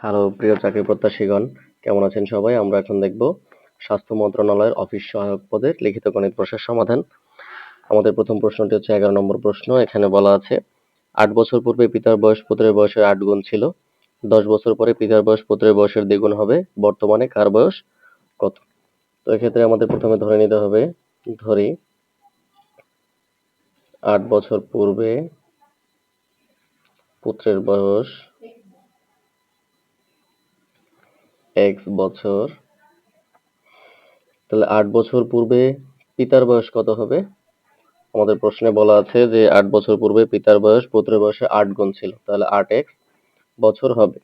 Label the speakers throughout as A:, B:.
A: Hello, প্রিয় চাকরি প্রত্যাশীগণ, কেমন আছেন সবাই? আমরা এখন দেখব স্বাস্থ্য মন্ত্রণালয়ের অফিস সহায়ক পদের লিখিত গণিত প্রশ্নের সমাধান। আমাদের প্রথম প্রশ্নটি হচ্ছে এগারো নম্বর প্রশ্ন। এখানে বলা আছে, আট বছর পূর্বে পিতার বয়স পুত্রের বয়সের আট গুণ ছিল। দশ বছর পরে পিতার বয়স পুত্রের বয়সের দ্বিগুণ হবে। বর্তমানে কার বয়স? কত? তো এক্ষেত্রে আমাদের প্রথমে ধরে নিতে হবে, ধরি, আট বছর পূর্বে পুত্রের বয়স এক্স বছর। তাহলে আট বছর পূর্বে পিতার বয়স কত হবে? আমাদের প্রশ্নে বলা আছে যে আট বছর পূর্বে পিতার বয়স পুত্রের বয়সে আট গুণ ছিল, তাহলে আট এক্স বছর হবে।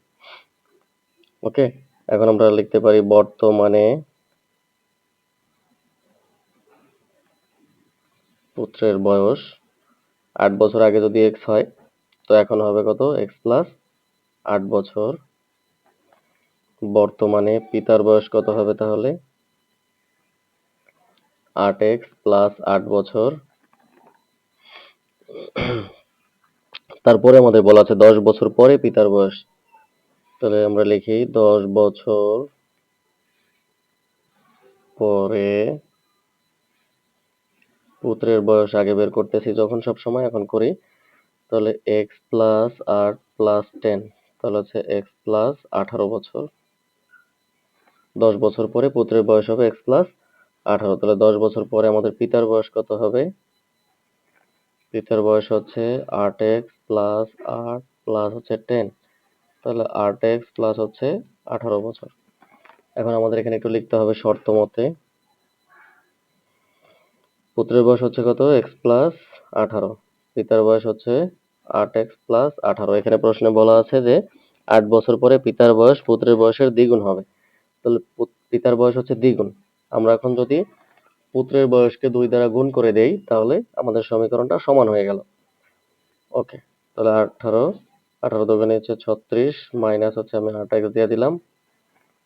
A: ওকে, এখন আমরা লিখতে পারি বর্তমানে পুত্রের বয়স আট বছর আগে যদি এক্স হয়, তো এখন হবে কত? এক্স প্লাস আট বছর বর্তমানে পিতার বয়স কত হবে তাহলে? আট এক্স প্লাস আট বছর। তারপরে আমাদের বলা আছে দশ বছর পরে পিতার বয়স। তাহলে আমরা লিখি দশ বছর পরে পুত্রের বয়স আগে বের করতেছি যখন সব সময় এখন করি। তাহলে এক্স প্লাস আট প্লাস টেন, তাহলে হচ্ছে এক্স প্লাস আঠারো বছর। দশ বছর পরে পুত্রের বয়স হবে এক্স প্লাস আঠারো। তাহলে দশ বছর পরে আমাদের পিতার বয়স কত হবে? পিতার বয়স হচ্ছে আট এক্স প্লাস আট প্লাস হচ্ছে টেন তাহলে আট এক্স প্লাস হচ্ছে আঠারো বছর। এখন আমাদের এখানে একটু লিখতে হবে শর্ত মতে। পুত্রের বয়স হচ্ছে কত? এক্স প্লাস আঠারো। পিতার বয়স হচ্ছে আট এক্স প্লাস আঠারো। এখানে প্রশ্নে বলা আছে যে আট বছর পরে পিতার বয়স পুত্রের বয়সের দ্বিগুণ হবে। তাহলে পিতার বয়স হচ্ছে দ্বিগুণ। আমরা এখন যদি পুত্রের বয়সকে দুই দ্বারা গুণ করে দেই, তাহলে আমাদের সমীকরণটা সমান হয়ে গেল। ওকে, তাহলে আঠারো আঠারো দোকানে হচ্ছে ছত্রিশ, মাইনাস হচ্ছে আমি আট এক্স দিয়ে দিলাম।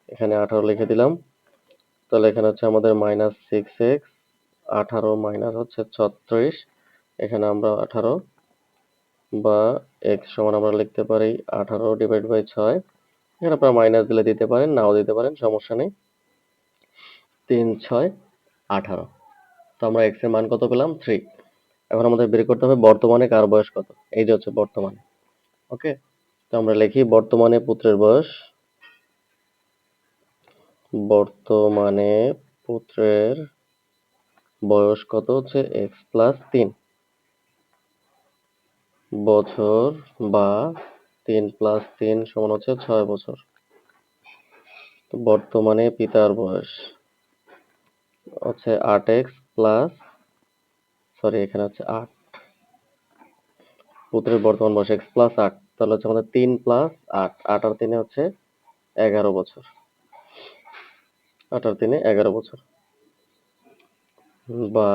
A: এখানে আঠারো লিখে দিলাম। তাহলে এখানে হচ্ছে আমাদের মাইনাস সিক্স এক্স, আঠারো মাইনাস হচ্ছে ছত্রিশ। এখানে আমরা আঠারো বা এক্স সমান আমরা লিখতে পারি আঠারো ডিভাইড বাই ছয়। এখানে আপনারা মাইনাস দিলে দিতে পারেন, নাও দিতে পারেন, সমস্যা নেই। তিন, ছয়, আঠারো। তো আমরা এক্সের মান কত পেলাম? থ্রি এখন আমাদের বের করতে হবে বর্তমানে কার বয়স কত? এই যে হচ্ছে বর্তমানে। ওকে তো আমরা লিখি বর্তমানে পুত্রের বয়স। বর্তমানে পুত্রের বয়স কত হচ্ছে? এক্স প্লাস তিন। বছর বা তিন প্লাস তিন সমান হচ্ছে ছয় বছর। তো বর্তমানে পিতার বয়স হচ্ছে আট এক্স প্লাস সরি এখানে হচ্ছে আট। পুত্রের বর্তমান বয়স এক্স প্লাস আট, তাহলে হচ্ছে আমাদের তিন প্লাস আট। আট আর তিনে হচ্ছে এগারো বছর। আট আর তিনে এগারো বছর। বা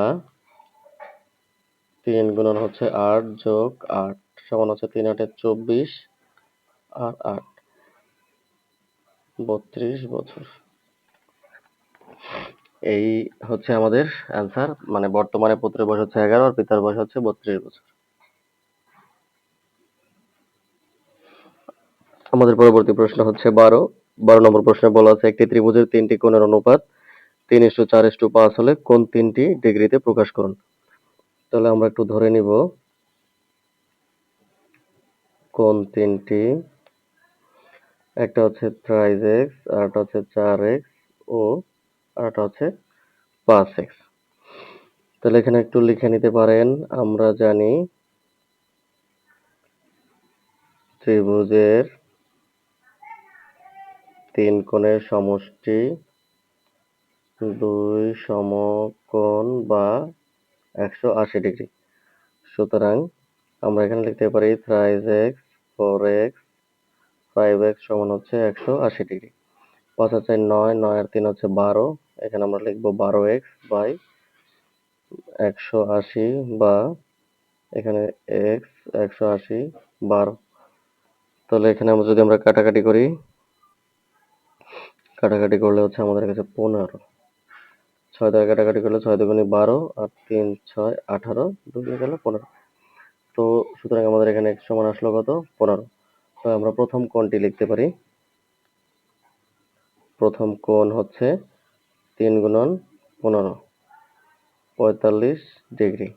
A: তিন গুণন হচ্ছে আট যোগ আট, সমান হচ্ছে তিন আটের চব্বিশ। আর আট। বত্রিশ বছর। এই হচ্ছে আমাদের অ্যান্সার মানে বর্তমানে পুত্রের বয়স হচ্ছে এগারো আর পিতার বয়স হচ্ছে বত্রিশ বছর। আমাদের পরবর্তী প্রশ্ন হচ্ছে বারো। বারো নম্বর প্রশ্নে বলা আছে, একটি ত্রিভুজের তিনটি কোণের অনুপাত তিন ইস্টু চার ইস্টু পাঁচ হলে কোন তিনটি ডিগ্রিতে প্রকাশ করুন? তাহলে আমরা একটু ধরে নিব। কোন তিনটি একটা হচ্ছে থ্রাইজ এক্স আরটা হচ্ছে চার এক্স ও আরটা হচ্ছে পাঁচ এক্স তাহলে এখানে একটু লিখে নিতে পারেন, আমরা জানি ত্রিভুজের তিন কোণের সমষ্টি দুই সমকোণ বা একশো আশি ডিগ্রি। সুতরাং আমরা এখানে লিখতে পারি thrice x four x five x সমান হচ্ছে একশো আশি ডিগ্রি পাঁচ হচ্ছে নয় নয় আর তিন হচ্ছে বারো। এখানে আমরা লিখব বারো এক্স বাই একশো আশি বা এখানে এক্স একশো আশি বারো। তাহলে এখানে আমরা যদি আমরা কাটাকাটি করি, কাটাকাটি করলে হচ্ছে আমাদের কাছে পনেরো। ছয় দ্বারা কাটাকাটি করলে ছয় দুগুণে বারো আর তিন ছয় আঠারো, দুগুণে গেলে পনেরো। তো সুতরাং আমাদের এখানে এক সমান আসলো কত? পনেরো। আমরা প্রথম কোণটি লিখতে পারি। প্রথম কোণ হচ্ছে তিন গুণন পনেরো, পঁয়তাল্লিশ ডিগ্রি।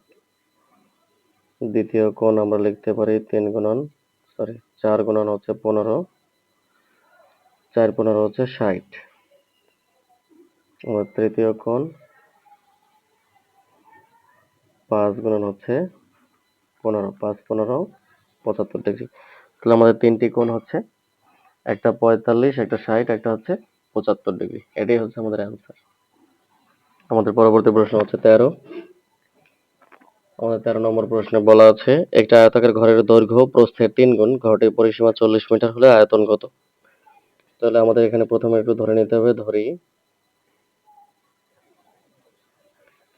A: দ্বিতীয় কোণ আমরা লিখতে পারি তিন গুণন, সরি, চার গুণন হচ্ছে পনেরো, চার পনেরো হচ্ছে ষাট। তৃতীয় কোণ পাঁচ গুণন হচ্ছে পনেরো, পাঁচ পনেরো, পঁচাত্তর ডিগ্রি। তাহলে আমাদের তিনটি কোণ হচ্ছে, একটা পঁয়তাল্লিশ, একটা ষাট, একটা হচ্ছে পঁচাত্তর ডিগ্রি। এটাই হচ্ছে আমাদের অ্যান্সার আমাদের পরবর্তী প্রশ্ন হচ্ছে তেরো। আমাদের তেরো নম্বর প্রশ্নে বলা আছে, একটা আয়তাকার ঘরের দৈর্ঘ্য প্রস্থের তিন গুণ, ঘরটির পরিসীমা চল্লিশ মিটার হলে আয়তন কত? তাহলে আমাদের এখানে প্রথমে একটু ধরে নিতে হবে, ধরি।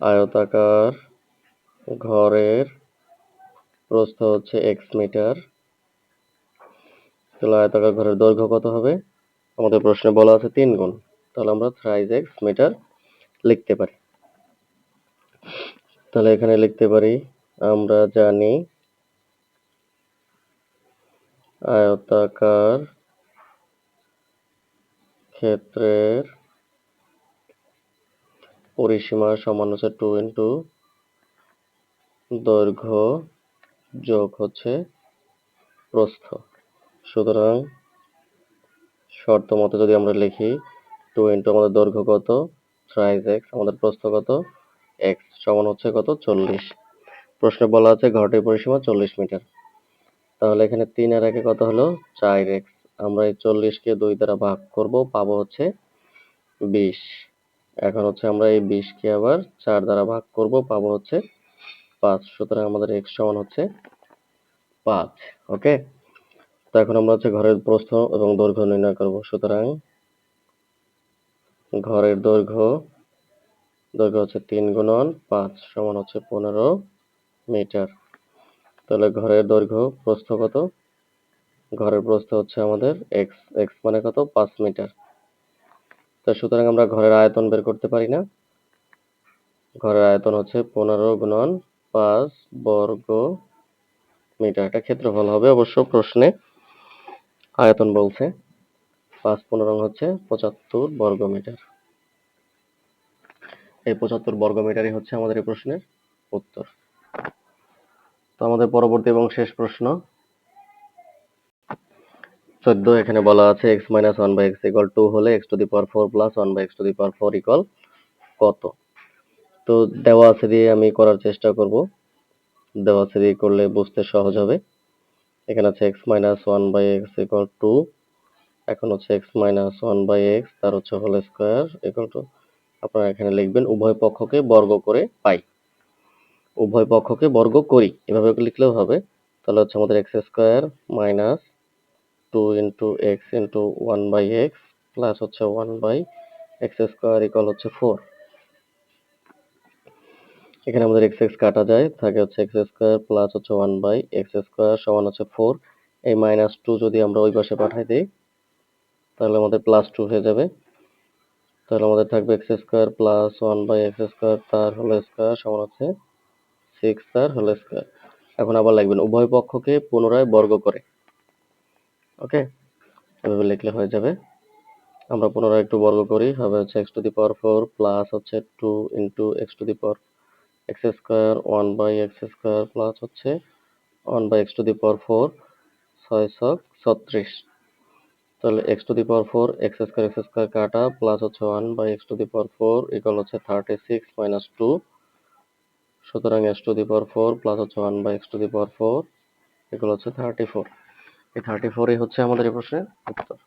A: আয়তাকার ঘরের প্রস্থ হচ্ছে এক্স মিটার। তাহলে আয়তাকার ঘরের দৈর্ঘ্য কত হবে? আমাদের প্রশ্নে বলা আছে তিন গুণ। তাহলে আমরা থ্রাইজ এক্স মিটার লিখতে পারি। তাহলে এখানে লিখতে পারি, আমরা জানি আয়তাকার ক্ষেত্রের পরিসীমা সমান হচ্ছে টু ইন্টু দৈর্ঘ্য যোগ হচ্ছে প্রস্থ। সুতরাং শর্ত মতো যদি আমরা লিখি টু ইন্টু আমাদের দৈর্ঘ্য কত? থ্রাইজ এক্স আমাদের প্রস্থ কত? এক্স সমান হচ্ছে কত? চল্লিশ। প্রশ্নে বলা আছে ঘরটির পরিসীমা চল্লিশ মিটার। তাহলে এখানে তিন আর একে কত হলো? চার এক্স। আমরা এই চল্লিশকে দুই দ্বারা ভাগ করব, পাবো হচ্ছে বিশ। এখন হচ্ছে আমরা এই বিশকে আবার চার দ্বারা ভাগ করব, পাবো হচ্ছে পাঁচ। সুতরাং আমাদের এক্স সমান হচ্ছে পাঁচ ওকে তো এখন আমরা হচ্ছে ঘরের প্রস্থ এবং দৈর্ঘ্য নির্ণয় করব। সুতরাং ঘরের দৈর্ঘ্য দৈর্ঘ্য হচ্ছে তিন গুণন পাঁচ সমান হচ্ছে পনেরো মিটার। তাহলে ঘরের দৈর্ঘ্য প্রস্থ কত? ঘরের প্রস্থ হচ্ছে আমাদের এক্স এক্স মানে কত? পাঁচ মিটার। তো সুতরাং আমরা ঘরের আয়তন বের করতে পারি না। ঘরের আয়তন হচ্ছে পনেরো গুণন পাঁচ বর্গ মিটার। এটা ক্ষেত্রফল হবে অবশ্য প্রশ্নে আয়তন বলছে, পাঁচ পনেরো হচ্ছে পঁচাত্তর বর্গ মিটার। এই পঁচাত্তর বর্গ মিটারই হচ্ছে আমাদের এই প্রশ্নের উত্তর। তো আমাদের পরবর্তী এবং শেষ প্রশ্ন। চোদ্দ, এখানে বলা আছে x minus one by x equal to হলে x to the power four plus one by x to the power four equal কত? তো দেওয়া আছে দিয়ে আমি করার চেষ্টা করব। দেওয়া আছে দিয়ে করলে বুঝতে সহজ হবে। এখানে আছে x minus one by x equal to এখন হচ্ছে x minus one by x তার হচ্ছে হোল স্কোয়ার ইকুয়াল টু আপনারা এখানে লিখবেন উভয় পক্ষকে বর্গ করে পাই। উভয় পক্ষকে বর্গ করি, এভাবে লিখলেও হবে। তাহলে হচ্ছে আমাদের x square minus two into x into one by x plus হচ্ছে one by x square equal হচ্ছে ফোর এখানে আমাদের এক্স এক্স কাটা যায়, থাকে হচ্ছে এক্স স্কোয়ার প্লাস হচ্ছে ওয়ান বাই এক্স স্কোয়ার সমান হচ্ছে ফোর এই মাইনাস টু যদি আমরা ওই পাশে পাঠাই দিই, তাহলে আমাদের প্লাস টু হয়ে যাবে। তাহলে আমাদের থাকবে x square plus one by x square তার হোল স্কোয়ার সমান হচ্ছে সিক্স তার হোল স্কোয়ার এখন আবার লিখবেন, উভয় পক্ষকে পুনরায় বর্গ করে। ওকে? এভাবে লিখলে হয়ে যাবে। আমরা পুনরায় একটু বর্গ করি, হবে হচ্ছে x to the power four plus হচ্ছে two into x to the power x square one by x square plus হচ্ছে one by x to the power four ছয় ছক ছত্রিশ। তাহলে x to the power four, x square x square কাটা plus হচ্ছে one by x to the power four equal হচ্ছে thirty six minus two সুতরাং x to the power four plus হচ্ছে one by x to the power four equal হচ্ছে thirty four এই thirty ফোরই হচ্ছে আমাদের এই প্রশ্নের উত্তর।